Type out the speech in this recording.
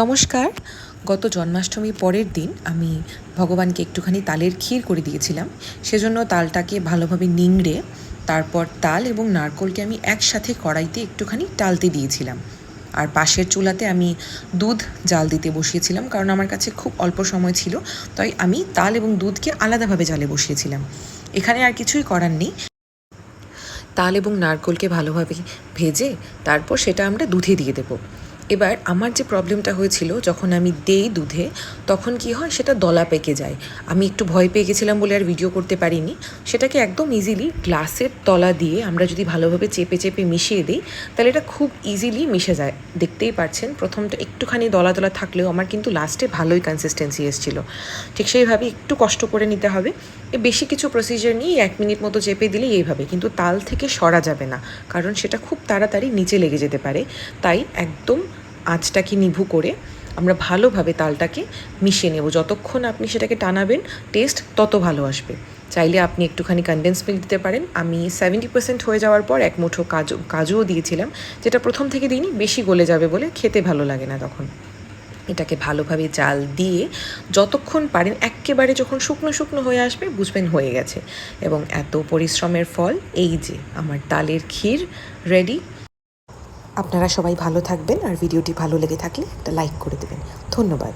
নমস্কার। গত জন্মাষ্টমী পরের দিন আমি ভগবানকে একটুখানি তালের ক্ষীর করে দিয়েছিলাম। সেজন্য তালটাকে ভালোভাবে নিংড়ে তারপর তাল এবং নারকোলকে আমি একসাথে কড়াইতে একটুখানি টালতে দিয়েছিলাম। আর পাশের চুলাতে আমি দুধ জাল দিতে বসিয়েছিলাম কারণ আমার কাছে খুব অল্প সময় ছিল, তাই আমি তাল এবং দুধকে আলাদাভাবে জালে বসিয়েছিলাম। এখানে আর কিছুই করার নেই। তাল এবং নারকোলকে ভালোভাবে ভেজে তারপর সেটা আমরা দুধে দিয়ে দেবো। এবার আমার যে প্রবলেমটা হয়েছিল, যখন আমি দেই দুধে, তখন কি হয়, সেটা দলা পেকে যায়। আমি একটু ভয় পেয়ে গেছিলাম বলে আর ভিডিও করতে পারিনি। সেটাকে একদম ইজিলি গ্লাসের তলা দিয়ে আমরা যদি ভালোভাবে চেপে চেপে মিশিয়ে দিই, তাহলে এটা খুব ইজিলি মিশে যায়। দেখতেই পাচ্ছেন, প্রথমটা একটুখানি দলা দলা থাকলেও আমার কিন্তু লাস্টে ভালোই কনসিস্টেন্সি এসেছিল। ঠিক সেইভাবে একটু কষ্ট করে নিতে হবে। এ বেশি কিছু প্রসিজার নিয়ে এক মিনিট মতো চেপে দিলেই এইভাবে, কিন্তু তাল থেকে সরা যাবে না, কারণ সেটা খুব তাড়াতাড়ি নিচে লেগে যেতে পারে। তাই একদম আঁচটাকে নিভু করে আমরা ভালোভাবে তালটাকে মিশিয়ে নেব। যতক্ষণ আপনি সেটাকে টানাবেন টেস্ট তত ভালো আসবে। চাইলে আপনি একটুখানি কনডেন্স মিল্ক দিতে পারেন। আমি সেভেন্টি পার্সেন্ট হয়ে যাওয়ার পর এক মুঠো কাজু, কাজুও দিয়েছিলাম, যেটা প্রথম থেকে দিইনি, বেশি গলে যাবে বলে খেতে ভালো লাগে না তখন। এটাকে ভালোভাবে জাল দিয়ে যতক্ষণ পারেন, একেবারে যখন শুকনো শুকনো হয়ে আসবে, বুঝবেন হয়ে গেছে। এবং এত পরিশ্রমের ফল, এই যে আমার তালের ক্ষীর রেডি আপনারা সবাই ভালো থাকবেন আর ভিডিওটি ভালো লেগে থাকলে একটা লাইক করে দেবেন। ধন্যবাদ।